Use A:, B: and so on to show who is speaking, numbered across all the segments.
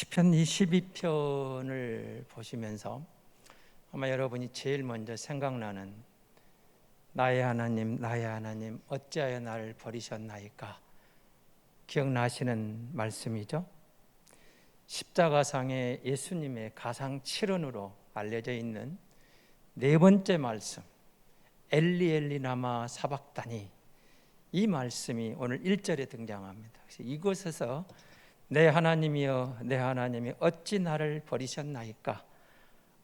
A: 시편 22편을 보시면서 아마 여러분이 제일 먼저 생각나는 나의 하나님 나의 하나님 어찌하여 나를 버리셨나이까 기억나시는 말씀이죠. 십자가상의 예수님의 가상 7원으로 알려져 있는 네 번째 말씀 엘리 엘리 나마 사박다니 이 말씀이 오늘 1절에 등장합니다. 이곳에서 내 하나님이여 내 하나님이 어찌 나를 버리셨나이까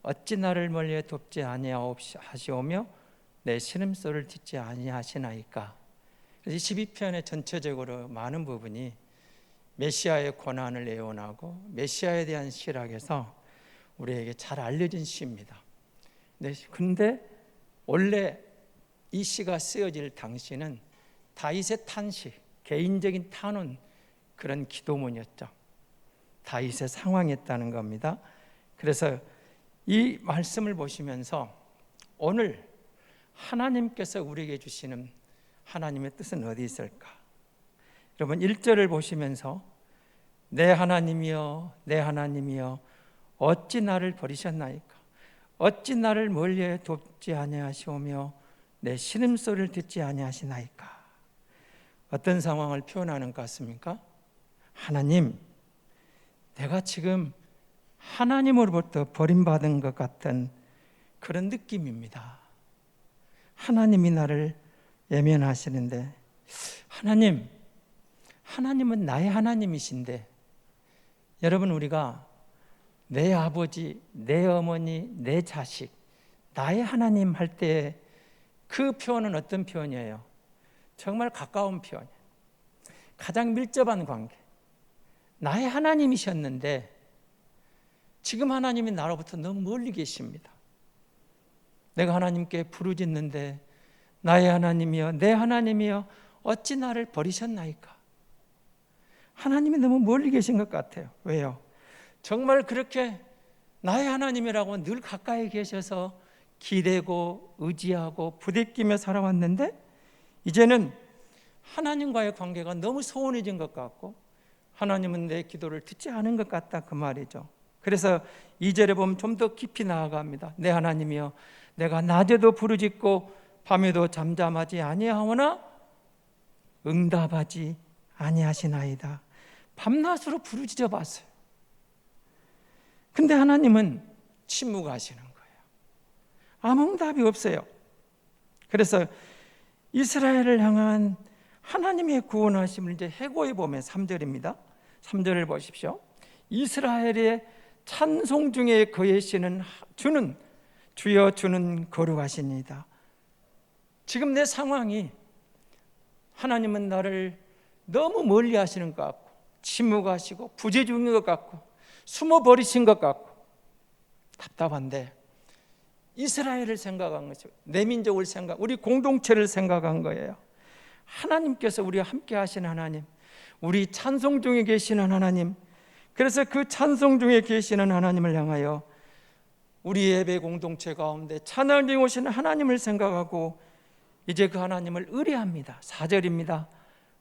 A: 어찌 나를 멀리 돕지 아니하시오며 내 신음소리를 듣지 아니하시나이까 그래서 12편의 전체적으로 많은 부분이 메시아의 고난을 예언하고 메시아에 대한 시락에서 우리에게 잘 알려진 시입니다. 네, 근데 원래 이 시가 쓰여질 당시는 다윗의 탄시, 개인적인 탄원 그런 기도문이었죠. 다윗의 상황이었다는 겁니다. 그래서 이 말씀을 보시면서 오늘 하나님께서 우리에게 주시는 하나님의 뜻은 어디 있을까? 여러분 1절을 보시면서 내 하나님이여 내 하나님이여 어찌 나를 버리셨나이까? 어찌 나를 멀리 돕지 아니하시오며 내 신음소리를 듣지 아니하시나이까? 어떤 상황을 표현하는 것 같습니까? 하나님, 내가 지금 하나님으로부터 버림받은 것 같은 그런 느낌입니다. 하나님이 나를 예면하시는데, 하나님, 하나님은 나의 하나님이신데, 여러분, 우리가 내 아버지, 내 어머니, 내 자식, 나의 하나님 할 때 그 표현은 어떤 표현이에요? 정말 가까운 표현. 가장 밀접한 관계. 나의 하나님이셨는데 지금 하나님이 나로부터 너무 멀리 계십니다. 내가 하나님께 부르짖는데 나의 하나님이여 내 하나님이여 어찌 나를 버리셨나이까? 하나님이 너무 멀리 계신 것 같아요. 왜요? 정말 그렇게 나의 하나님이라고 늘 가까이 계셔서 기대고 의지하고 부대끼며 살아왔는데 이제는 하나님과의 관계가 너무 소원해진 것 같고 하나님은 내 기도를 듣지 않은 것 같다 그 말이죠. 그래서 2절에 보면 좀 더 깊이 나아갑니다. 내 하나님이여 내가 낮에도 부르짖고 밤에도 잠잠하지 아니하오나 응답하지 아니하시나이다. 밤낮으로 부르짖어 봤어요. 근데 하나님은 침묵하시는 거예요. 아무 응답이 없어요. 그래서 이스라엘을 향한 하나님의 구원하심을 이제 해고해 보면 3절입니다. 3절을 보십시오. 이스라엘의 찬송 중에 거예시는 주는 주여 주는 거룩하십니다. 지금 내 상황이 하나님은 나를 너무 멀리 하시는 것 같고 침묵하시고 부재 중인 것 같고 숨어 버리신 것 같고 답답한데 이스라엘을 생각한 거죠. 내 민족을 생각, 우리 공동체를 생각한 거예요. 하나님께서 우리와 함께 하신 하나님, 우리 찬송 중에 계시는 하나님, 그래서 그 찬송 중에 계시는 하나님을 향하여 우리 예배 공동체 가운데 찬양 중에 오시는 하나님을 생각하고 이제 그 하나님을 의뢰합니다. 4절입니다.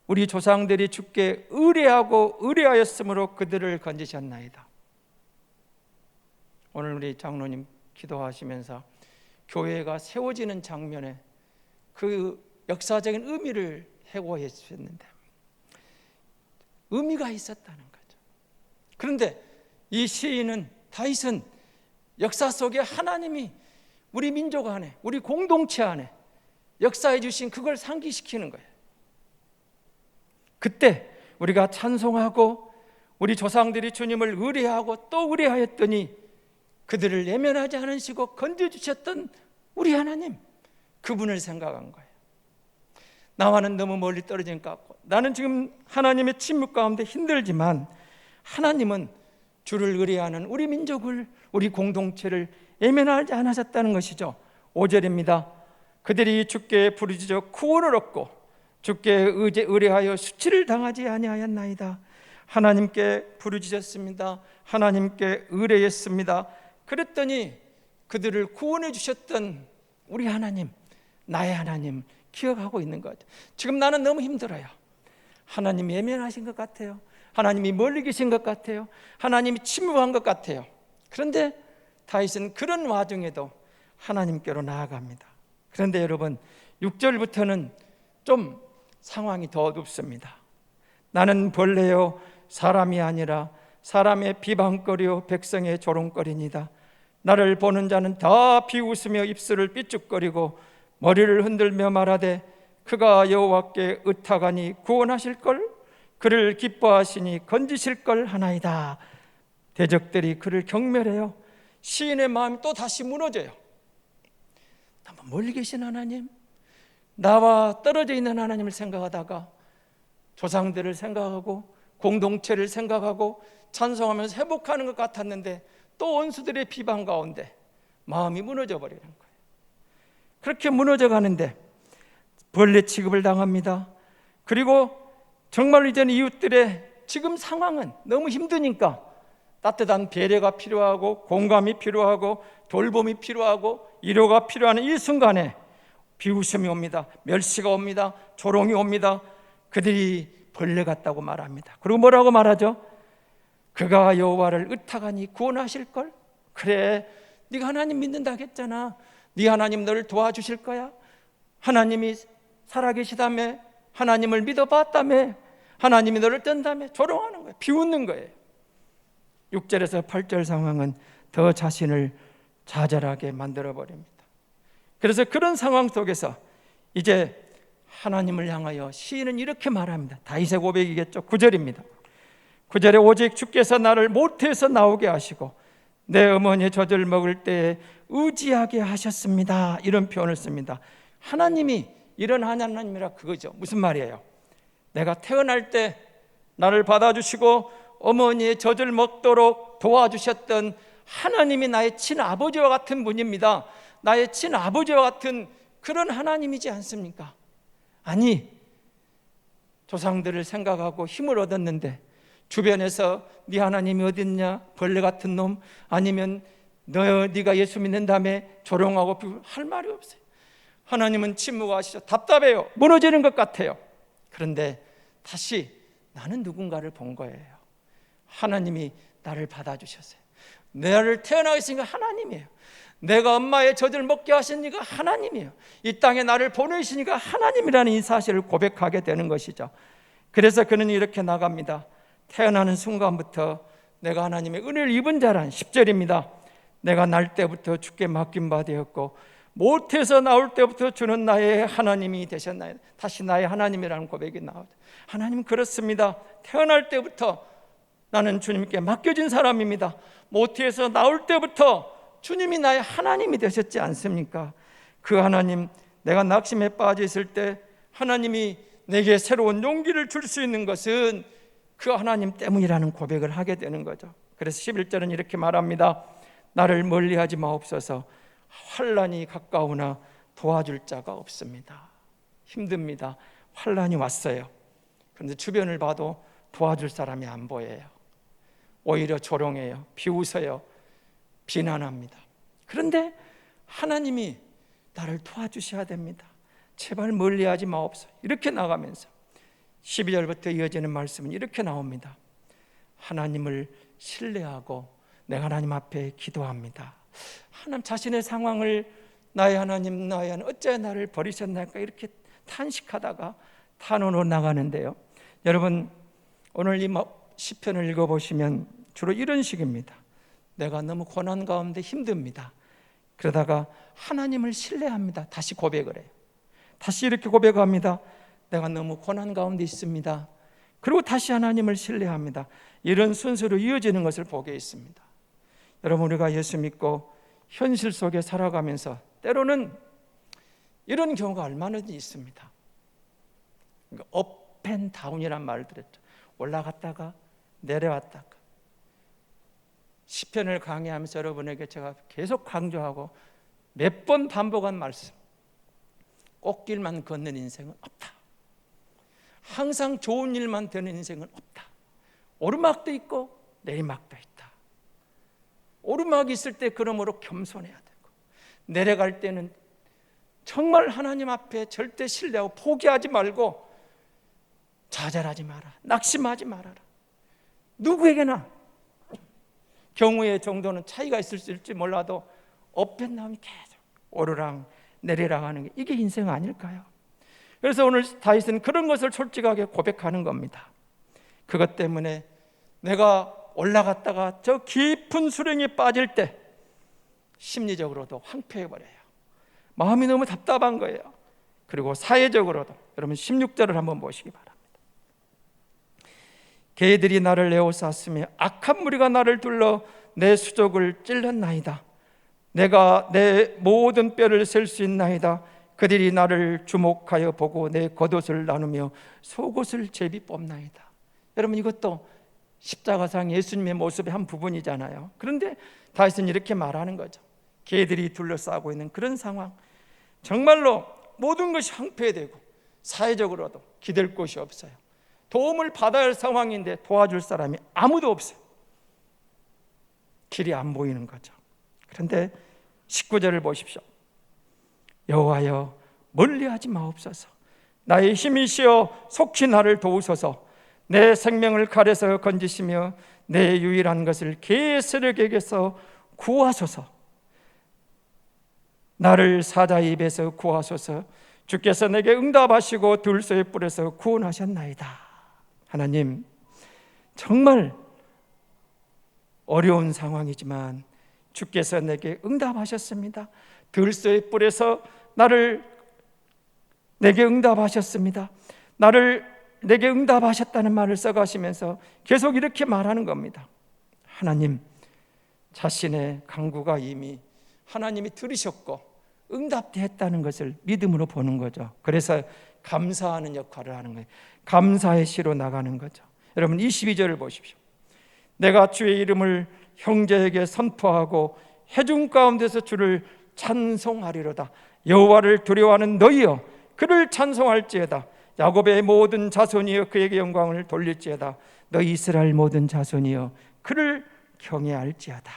A: 우리 조상들이 주께 의뢰하고 의뢰하였으므로 그들을 건지셨나이다. 오늘 우리 장로님 기도하시면서 교회가 세워지는 장면에 그 역사적인 의미를 해고해 주셨는데 의미가 있었다는 거죠. 그런데 이 시인은 다윗은 역사 속에 하나님이 우리 민족 안에 우리 공동체 안에 역사해 주신 그걸 상기시키는 거예요. 그때 우리가 찬송하고 우리 조상들이 주님을 의뢰하고 또 의뢰하였더니 그들을 내면하지 않으시고 건져주셨던 우리 하나님 그분을 생각한 거예요. 나와는 너무 멀리 떨어진 것 같고 나는 지금 하나님의 침묵 가운데 힘들지만 하나님은 주를 의뢰하는 우리 민족을 우리 공동체를 예면하지 않으셨다는 것이죠. 5절입니다. 그들이 주께 부르짖어 구원을 얻고 주께 의제 의뢰하여 수치를 당하지 아니하였나이다. 하나님께 부르짖었습니다. 하나님께 의뢰했습니다. 그랬더니 그들을 구원해 주셨던 우리 하나님, 나의 하나님 기억하고 있는 거죠. 지금 나는 너무 힘들어요. 하나님 예면하신 것 같아요. 하나님이 멀리 계신 것 같아요. 하나님이 침묵한 것 같아요. 그런데 다윗은 그런 와중에도 하나님께로 나아갑니다. 그런데 여러분 6절부터는 좀 상황이 더 어둡습니다. 나는 벌레요 사람이 아니라 사람의 비방거리요 백성의 조롱거리니다. 나를 보는 자는 다 비웃으며 입술을 삐죽거리고 머리를 흔들며 말하되 그가 여호와께 의탁하니 구원하실 걸 그를 기뻐하시니 건지실 걸 하나이다. 대적들이 그를 경멸해요. 시인의 마음이 또 다시 무너져요. 너무 멀리 계신 하나님, 나와 떨어져 있는 하나님을 생각하다가 조상들을 생각하고 공동체를 생각하고 찬송하면서 회복하는 것 같았는데 또 원수들의 비방 가운데 마음이 무너져 버리는 거예요. 그렇게 무너져 가는데 벌레 취급을 당합니다. 그리고 정말 이제는 이웃들의 지금 상황은 너무 힘드니까 따뜻한 배려가 필요하고 공감이 필요하고 돌봄이 필요하고 위로가 필요한 이 순간에 비웃음이 옵니다. 멸시가 옵니다. 조롱이 옵니다. 그들이 벌레 같다고 말합니다. 그리고 뭐라고 말하죠? 그가 여호와를 의탁하니 구원하실 걸? 그래, 네가 하나님 믿는다 했잖아. 네 하나님 너를 도와주실 거야. 하나님이 살아계시다며, 하나님을 믿어봤다며, 하나님이 너를 뜬다며 조롱하는 거예요. 비웃는 거예요. 6절에서 8절 상황은 더 자신을 좌절하게 만들어 버립니다. 그래서 그런 상황 속에서 이제 하나님을 향하여 시인은 이렇게 말합니다. 다윗의 고백이겠죠. 9절입니다. 9절에 오직 주께서 나를 모태에서 나오게 하시고 내 어머니의 젖을 먹을 때에 의지하게 하셨습니다. 이런 표현을 씁니다. 하나님이 이런 하나님이라 그거죠. 무슨 말이에요? 내가 태어날 때 나를 받아주시고 어머니의 젖을 먹도록 도와주셨던 하나님이 나의 친아버지와 같은 분입니다. 나의 친아버지와 같은 그런 하나님이지 않습니까? 아니, 조상들을 생각하고 힘을 얻었는데 주변에서 네 하나님이 어딨냐? 벌레 같은 놈 아니면 너 네가 예수 믿는다며 조롱하고 할 말이 없어요. 하나님은 침묵하시죠. 답답해요. 무너지는 것 같아요. 그런데 다시 나는 누군가를 본 거예요. 하나님이 나를 받아주셨어요. 나를 태어나게 했으니까 하나님이에요. 내가 엄마의 젖을 먹게 하시니까 하나님이에요. 이 땅에 나를 보내시니까 하나님이라는 이 사실을 고백하게 되는 것이죠. 그래서 그는 이렇게 나갑니다. 태어나는 순간부터 내가 하나님의 은혜를 입은 자란 10절입니다. 내가 날 때부터 주께 맡긴 바 되었고 못해서 나올 때부터 주는 나의 하나님이 되셨나요? 다시 나의 하나님이라는 고백이 나오죠. 하나님 그렇습니다. 태어날 때부터 나는 주님께 맡겨진 사람입니다. 모태에서 나올 때부터 주님이 나의 하나님이 되셨지 않습니까? 그 하나님, 내가 낙심에 빠져 있을 때 하나님이 내게 새로운 용기를 줄 수 있는 것은 그 하나님 때문이라는 고백을 하게 되는 거죠. 그래서 11절은 이렇게 말합니다. 나를 멀리하지 마옵소서. 환란이 가까우나 도와줄 자가 없습니다. 힘듭니다. 환란이 왔어요. 그런데 주변을 봐도 도와줄 사람이 안 보여요. 오히려 조롱해요. 비웃어요. 비난합니다. 그런데 하나님이 나를 도와주셔야 됩니다. 제발 멀리하지 마옵소서. 이렇게 나가면서 12절부터 이어지는 말씀은 이렇게 나옵니다. 하나님을 신뢰하고 내가 하나님 앞에 기도합니다. 하나님 자신의 상황을 나의 하나님 나의 하나님 어째 나를 버리셨나까 이렇게 탄식하다가 탄원으로 나가는데요. 여러분 오늘 이 시편을 읽어 보시면 주로 이런 식입니다. 내가 너무 고난 가운데 힘듭니다. 그러다가 하나님을 신뢰합니다. 다시 고백을 해요. 다시 이렇게 고백합니다. 내가 너무 고난 가운데 있습니다. 그리고 다시 하나님을 신뢰합니다. 이런 순서로 이어지는 것을 보게 있습니다. 여러분 우리가 예수 믿고 현실 속에 살아가면서 때로는 이런 경우가 얼마나 있습니다. 업앤 다운이란 말을 들었죠. 올라갔다가 내려왔다가 시편을 강의하면서 여러분에게 제가 계속 강조하고 몇 번 반복한 말씀. 꽃길만 걷는 인생은 없다. 항상 좋은 일만 되는 인생은 없다. 오르막도 있고 내리막도 있다. 오르막이 있을 때 그러므로 겸손해야 되고 내려갈 때는 정말 하나님 앞에 절대 신뢰하고 포기하지 말고 좌절하지 마라. 낙심하지 말아라. 누구에게나 경우의 정도는 차이가 있을 수 있을지 몰라도 어편나음이 계속 오르락 내리락 하는 게 이게 인생 아닐까요? 그래서 오늘 다윗은 그런 것을 솔직하게 고백하는 겁니다. 그것 때문에 내가 올라갔다가 저 깊은 수렁에 빠질 때 심리적으로도 황폐해 버려요. 마음이 너무 답답한 거예요. 그리고 사회적으로도 여러분 16절을 한번 보시기 바랍니다. 개들이 나를 에워쌌으며 악한 무리가 나를 둘러 내 수족을 찔렀나이다. 내가 내 모든 뼈를 셀 수 있나이다. 그들이 나를 주목하여 보고 내 겉옷을 나누며 속옷을 제비 뽑나이다. 여러분 이것도 십자가상 예수님의 모습의 한 부분이잖아요. 그런데 다윗은 이렇게 말하는 거죠. 개들이 둘러싸고 있는 그런 상황. 정말로 모든 것이 황폐되고 사회적으로도 기댈 곳이 없어요. 도움을 받아야 할 상황인데 도와줄 사람이 아무도 없어요. 길이 안 보이는 거죠. 그런데 19절을 보십시오. 여호와여 멀리하지 마옵소서. 나의 힘이시여 속히 나를 도우소서. 내 생명을 칼에서 건지시며 내 유일한 것을 개스력에게서 구하소서. 나를 사자의 입에서 구하소서. 주께서 내게 응답하시고 들소의 뿔에서 구원하셨나이다. 하나님, 정말 어려운 상황이지만 주께서 내게 응답하셨습니다. 들소의 뿔에서 나를 내게 응답하셨습니다. 나를 내게 응답하셨다는 말을 써가시면서 계속 이렇게 말하는 겁니다. 하나님, 자신의 강구가 이미 하나님이 들으셨고 응답했다는 것을 믿음으로 보는 거죠. 그래서 감사하는 역할을 하는 거예요. 감사의 시로 나가는 거죠. 여러분 22절을 보십시오. 내가 주의 이름을 형제에게 선포하고 해중 가운데서 주를 찬송하리로다. 여호와를 두려워하는 너희여 그를 찬송할지어다. 야곱의 모든 자손이여 그에게 영광을 돌릴지어다. 너희 이스라엘 모든 자손이여 그를 경외할지어다.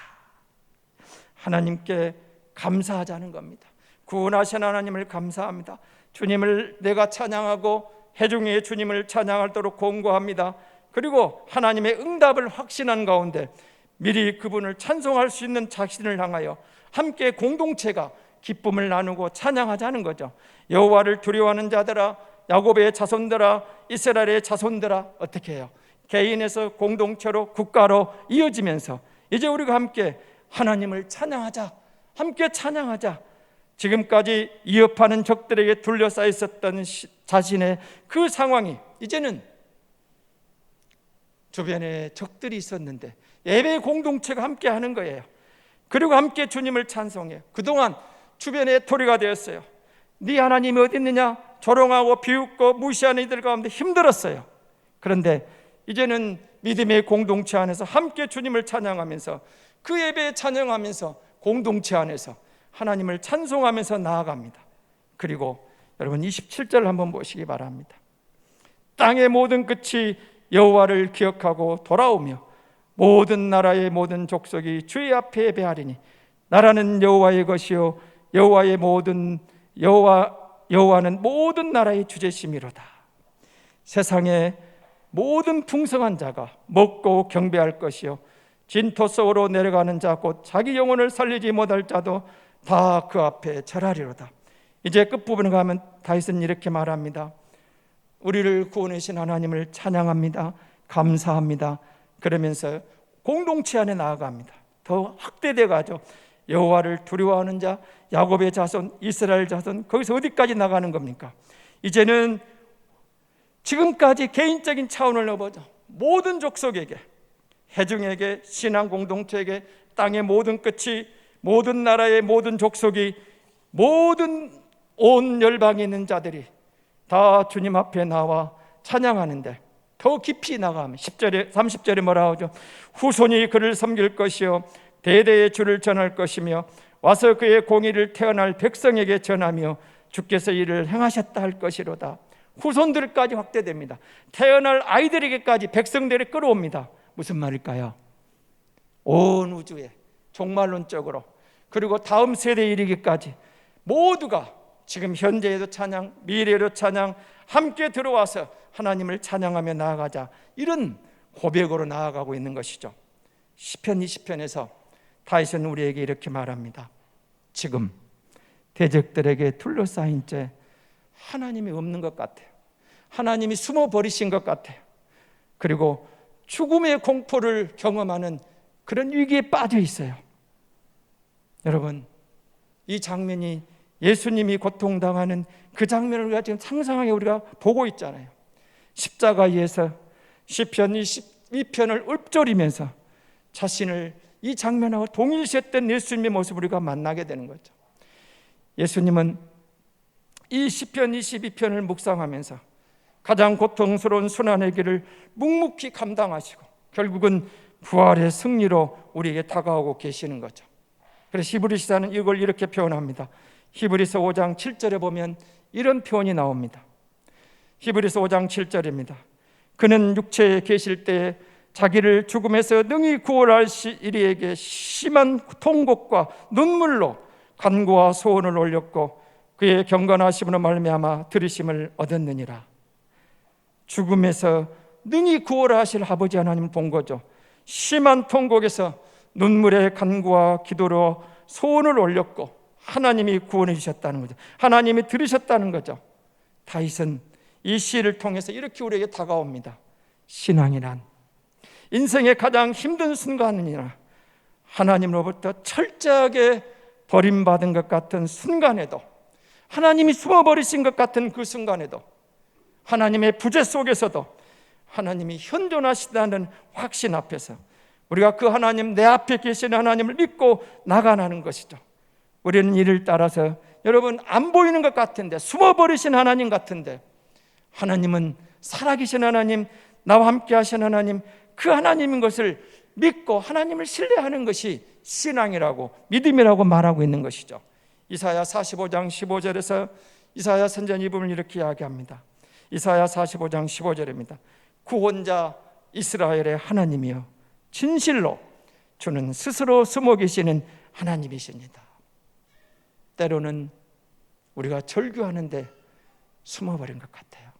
A: 하나님께 감사하자는 겁니다. 구원하신 하나님을 감사합니다. 주님을 내가 찬양하고 해중의 주님을 찬양하도록 공고합니다. 그리고 하나님의 응답을 확신한 가운데 미리 그분을 찬송할 수 있는 자신을 향하여 함께 공동체가 기쁨을 나누고 찬양하자는 거죠. 여호와를 두려워하는 자들아, 야곱의 자손들아, 이스라엘의 자손들아 어떻게 해요? 개인에서 공동체로 국가로 이어지면서 이제 우리가 함께 하나님을 찬양하자. 함께 찬양하자. 지금까지 이업하는 적들에게 둘러싸여 있었던 자신의 그 상황이 이제는 주변에 적들이 있었는데 예배 공동체가 함께 하는 거예요. 그리고 함께 주님을 찬송해. 그동안 주변에 토리가 되었어요. 네 하나님이 어디 있느냐? 조롱하고 비웃고 무시하는 이들 가운데 힘들었어요. 그런데 이제는 믿음의 공동체 안에서 함께 주님을 찬양하면서 그 예배에 찬양하면서 공동체 안에서 하나님을 찬송하면서 나아갑니다. 그리고 여러분 27절 한번 보시기 바랍니다. 땅의 모든 끝이 여호와를 기억하고 돌아오며 모든 나라의 모든 족속이 주의 앞에 예배하리니 나라는 여호와의 것이요 여호와의 모든 여호와 여호와는 모든 나라의 주제심이로다. 세상에 모든 풍성한 자가 먹고 경배할 것이요 진토 속으로 내려가는 자 곧 자기 영혼을 살리지 못할 자도 다 그 앞에 절하리로다. 이제 끝부분에 가면 다윗은 이렇게 말합니다. 우리를 구원하신 하나님을 찬양합니다. 감사합니다. 그러면서 공동체 안에 나아갑니다. 더 확대돼 가죠. 여호와를 두려워하는 자, 야곱의 자손, 이스라엘 자손 거기서 어디까지 나가는 겁니까? 이제는 지금까지 개인적인 차원을 넘어서 모든 족속에게 해중에게 신앙 공동체에게 땅의 모든 끝이 모든 나라의 모든 족속이 모든 온 열방에 있는 자들이 다 주님 앞에 나와 찬양하는데 더 깊이 나가면 10절에 30절에 뭐라 하죠? 후손이 그를 섬길 것이요 대대의 주를 전할 것이며 와서 그의 공의를 태어날 백성에게 전하며 주께서 이를 행하셨다 할 것이로다. 후손들까지 확대됩니다. 태어날 아이들에게까지 백성들이 끌어옵니다. 무슨 말일까요? 온 우주에 종말론적으로 그리고 다음 세대에 이르기까지 모두가 지금 현재에도 찬양, 미래에도 찬양 함께 들어와서 하나님을 찬양하며 나아가자. 이런 고백으로 나아가고 있는 것이죠. 시편 20편에서 다윗은 우리에게 이렇게 말합니다. 지금 대적들에게 둘러싸인 채 하나님이 없는 것 같아요. 하나님이 숨어 버리신 것 같아요. 그리고 죽음의 공포를 경험하는 그런 위기에 빠져 있어요. 여러분, 이 장면이 예수님이 고통당하는 그 장면을 우리가 지금 상상하게 우리가 보고 있잖아요. 십자가에서 시편 22편을 읊조리면서 자신을 이 장면하고 동일시했던 예수님의 모습을 우리가 만나게 되는 거죠. 예수님은 이 시편 22편을 묵상하면서 가장 고통스러운 순환의 길을 묵묵히 감당하시고 결국은 부활의 승리로 우리에게 다가오고 계시는 거죠. 그래서 히브리서는 이걸 이렇게 표현합니다. 히브리서 5장 7절에 보면 이런 표현이 나옵니다. 히브리서 5장 7절입니다. 그는 육체에 계실 때 자기를 죽음에서 능히 구원할 이리에게 심한 통곡과 눈물로 간구와 소원을 올렸고 그의 경건하심으로 말미암아 들으심을 얻었느니라. 죽음에서 능히 구원하실 아버지 하나님을 본 거죠. 심한 통곡에서 눈물의 간구와 기도로 소원을 올렸고 하나님이 구원해 주셨다는 거죠. 하나님이 들으셨다는 거죠. 다윗은 이 시를 통해서 이렇게 우리에게 다가옵니다. 신앙이란 인생의 가장 힘든 순간이나 하나님으로부터 철저하게 버림받은 것 같은 순간에도 하나님이 숨어버리신 것 같은 그 순간에도 하나님의 부재 속에서도 하나님이 현존하시다는 확신 앞에서 우리가 그 하나님 내 앞에 계신 하나님을 믿고 나가는 것이죠. 우리는 이를 따라서 여러분 안 보이는 것 같은데 숨어버리신 하나님 같은데 하나님은 살아계신 하나님 나와 함께 하신 하나님 그 하나님인 것을 믿고 하나님을 신뢰하는 것이 신앙이라고 믿음이라고 말하고 있는 것이죠. 이사야 45장 15절에서 이사야 선전 이 부분을 이렇게 이야기합니다. 이사야 45장 15절입니다. 구원자 이스라엘의 하나님이여 진실로 주는 스스로 숨어 계시는 하나님이십니다. 때로는 우리가 절규하는데 숨어버린 것 같아요.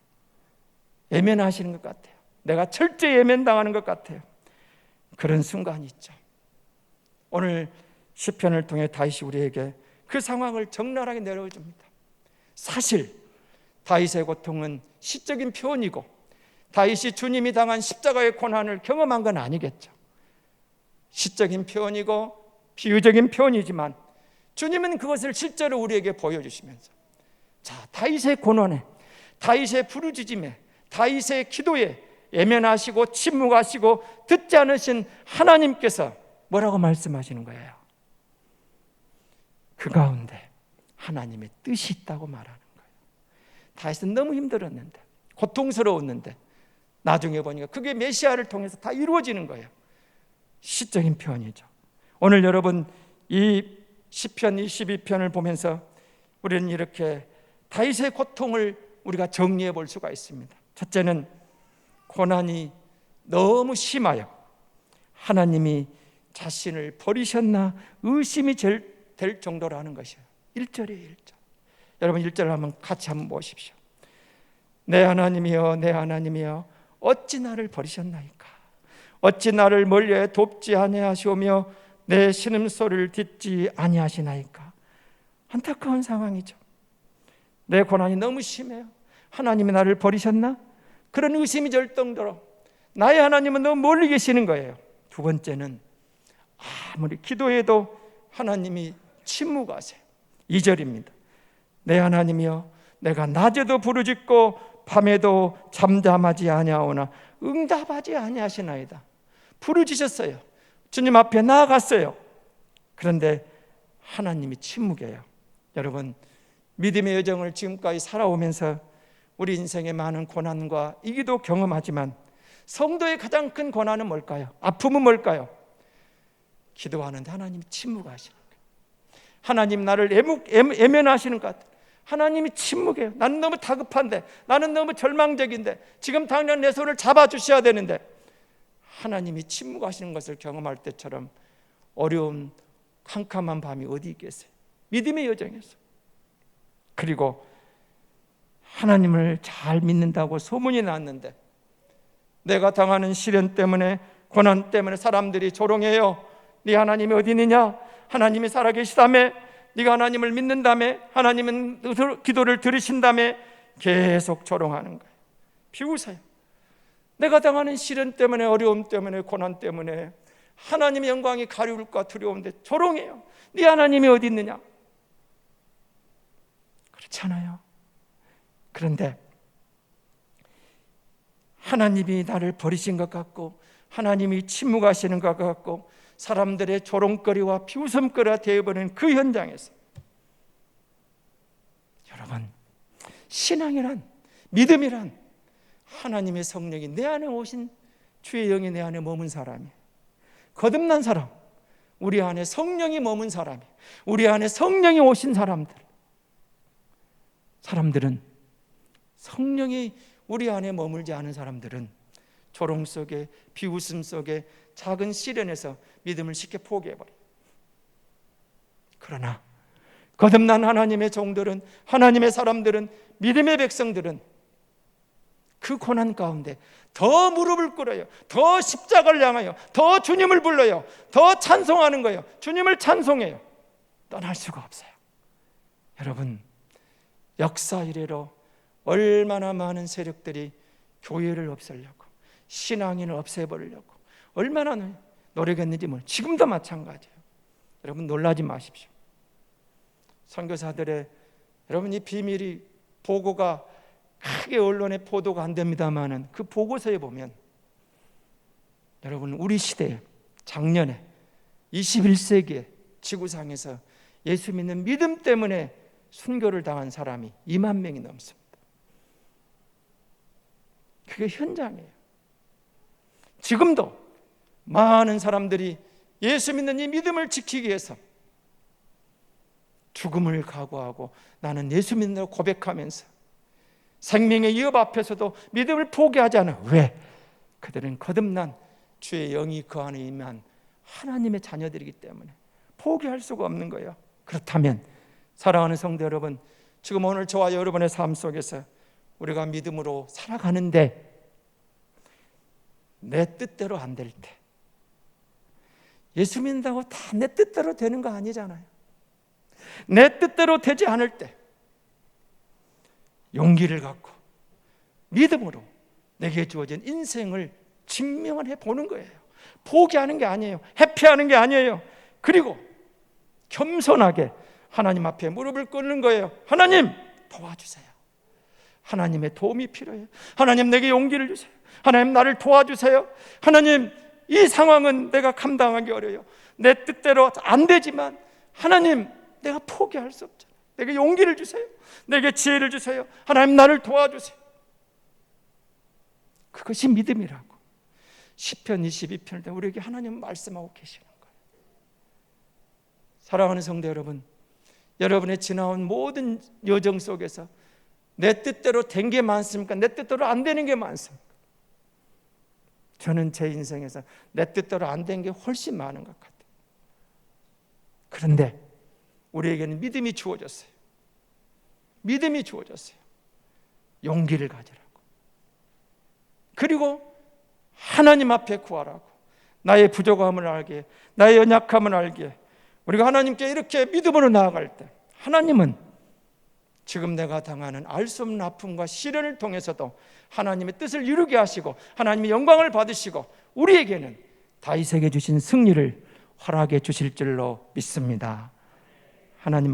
A: 예면하시는 것 같아요. 내가 철저히 예면당하는 것 같아요. 그런 순간이 있죠. 오늘 시편을 통해 다윗이 우리에게 그 상황을 적나라하게 내려줍니다. 사실 다윗의 고통은 시적인 표현이고 다윗이 주님이 당한 십자가의 고난을 경험한 건 아니겠죠. 시적인 표현이고 비유적인 표현이지만 주님은 그것을 실제로 우리에게 보여주시면서 자 다윗의 고난에 다윗의 부르짖음에 다윗의 기도에 예면하시고 침묵하시고 듣지 않으신 하나님께서 뭐라고 말씀하시는 거예요? 그 가운데 하나님의 뜻이 있다고 말하는 거예요. 다윗은 너무 힘들었는데 고통스러웠는데 나중에 보니까 그게 메시아를 통해서 다 이루어지는 거예요. 시적인 표현이죠. 오늘 여러분 이 시편 22편을 보면서 우리는 이렇게 다윗의 고통을 우리가 정리해 볼 수가 있습니다. 첫째는 고난이 너무 심하여 하나님이 자신을 버리셨나 의심이 될 정도라는 것이에요. 1절이에요, 1절. 여러분 1절 한번 같이 한번 보십시오. 내 하나님이여 내 하나님이여 어찌 나를 버리셨나이까 어찌 나를 멀리에 돕지 아니하시오며 내 신음소리를 듣지 아니하시나이까 안타까운 상황이죠. 내 고난이 너무 심해요. 하나님이 나를 버리셨나? 그런 의심이 들 정도로 나의 하나님은 너무 멀리 계시는 거예요. 두 번째는 아무리 기도해도 하나님이 침묵하세요. 2절입니다. 내 하나님이여 내가 낮에도 부르짖고 밤에도 잠잠하지 아니하오나 응답하지 아니하시나이다. 부르짖었어요. 주님 앞에 나아갔어요. 그런데 하나님이 침묵해요. 여러분 믿음의 여정을 지금까지 살아오면서 우리 인생의 많은 고난과 이기도 경험하지만 성도의 가장 큰 고난은 뭘까요? 아픔은 뭘까요? 기도하는데 하나님이 침묵하시는 거예요. 하나님 나를 애묵, 애 면하시는 것 같아요. 하나님이 침묵해요. 나는 너무 다급한데, 나는 너무 절망적인데, 지금 당장 내 손을 잡아주셔야 되는데, 하나님이 침묵하시는 것을 경험할 때처럼 어려운 캄캄한 밤이 어디 있겠어요? 믿음의 여정에서. 그리고 하나님을 잘 믿는다고 소문이 났는데 내가 당하는 시련 때문에 고난 때문에 사람들이 조롱해요. 네 하나님이 어디 있느냐? 하나님이 살아계시다며 네가 하나님을 믿는다며 하나님은 기도를 들으신다며 계속 조롱하는 거예요. 비웃어요. 내가 당하는 시련 때문에 어려움 때문에 고난 때문에 하나님의 영광이 가리울까 두려운데 조롱해요. 네 하나님이 어디 있느냐? 그렇잖아요. 그런데 하나님이 나를 버리신 것 같고 하나님이 침묵하시는 것 같고 사람들의 조롱거리와 비웃음거리가 되어버리는 그 현장에서 여러분 신앙이란 믿음이란 하나님의 성령이 내 안에 오신 주의 영이 내 안에 머문 사람이. 거듭난 사람. 우리 안에 성령이 머문 사람이. 우리 안에 성령이 오신 사람들. 사람들은 성령이 우리 안에 머물지 않은 사람들은 조롱 속에 비웃음 속에 작은 시련에서 믿음을 쉽게 포기해 버려. 그러나 거듭난 하나님의 종들은 하나님의 사람들은 믿음의 백성들은 그 고난 가운데 더 무릎을 꿇어요. 더 십자가를 향하여 더 주님을 불러요. 더 찬송하는 거예요. 주님을 찬송해요. 떠날 수가 없어요. 여러분 역사 이래로 얼마나 많은 세력들이 교회를 없애려고 신앙인을 없애버리려고 얼마나 노력했는지 뭘 지금도 마찬가지예요. 여러분 놀라지 마십시오. 선교사들의 여러분 이 비밀이 보고가 크게 언론에 보도가 안 됩니다만은 그 보고서에 보면 여러분 우리 시대에 작년에 21세기에 지구상에서 예수 믿는 믿음 때문에 순교를 당한 사람이 2만 명이 넘습니다. 그게 현장이에요. 지금도 많은 사람들이 예수 믿는 이 믿음을 지키기 위해서 죽음을 각오하고 나는 예수 믿는다고 고백하면서 생명의 위협 앞에서도 믿음을 포기하지 않아. 왜? 그들은 거듭난 주의 영이 그 안에 임한 하나님의 자녀들이기 때문에 포기할 수가 없는 거예요. 그렇다면 사랑하는 성도 여러분, 지금 오늘 저와 여러분의 삶 속에서 우리가 믿음으로 살아가는데 내 뜻대로 안 될 때, 예수 믿는다고 다 내 뜻대로 되는 거 아니잖아요. 내 뜻대로 되지 않을 때, 용기를 갖고 믿음으로 내게 주어진 인생을 증명을 해 보는 거예요. 포기하는 게 아니에요. 회피하는 게 아니에요. 그리고 겸손하게 하나님 앞에 무릎을 꿇는 거예요. 하나님 도와주세요. 하나님의 도움이 필요해요. 하나님 내게 용기를 주세요. 하나님 나를 도와주세요. 하나님 이 상황은 내가 감당하기 어려요. 내 뜻대로 안 되지만 하나님 내가 포기할 수 없잖아요. 내게 용기를 주세요. 내게 지혜를 주세요. 하나님 나를 도와주세요. 그것이 믿음이라고. 시편 22편을 때 우리에게 하나님 말씀하고 계시는 거예요. 사랑하는 성도 여러분, 여러분의 지나온 모든 여정 속에서 내 뜻대로 된 게 많습니까? 내 뜻대로 안 되는 게 많습니까? 저는 제 인생에서 내 뜻대로 안 된 게 훨씬 많은 것 같아요. 그런데 우리에게는 믿음이 주어졌어요. 믿음이 주어졌어요. 용기를 가지라고. 그리고 하나님 앞에 구하라고. 나의 부족함을 알게, 나의 연약함을 알게. 우리가 하나님께 이렇게 믿음으로 나아갈 때 하나님은 지금 내가 당하는 알 수 없는 아픔과 시련을 통해서도 하나님의 뜻을 이루게 하시고 하나님의 영광을 받으시고 우리에게는 다윗에게 주신 승리를 허락해 주실 줄로 믿습니다. 하나님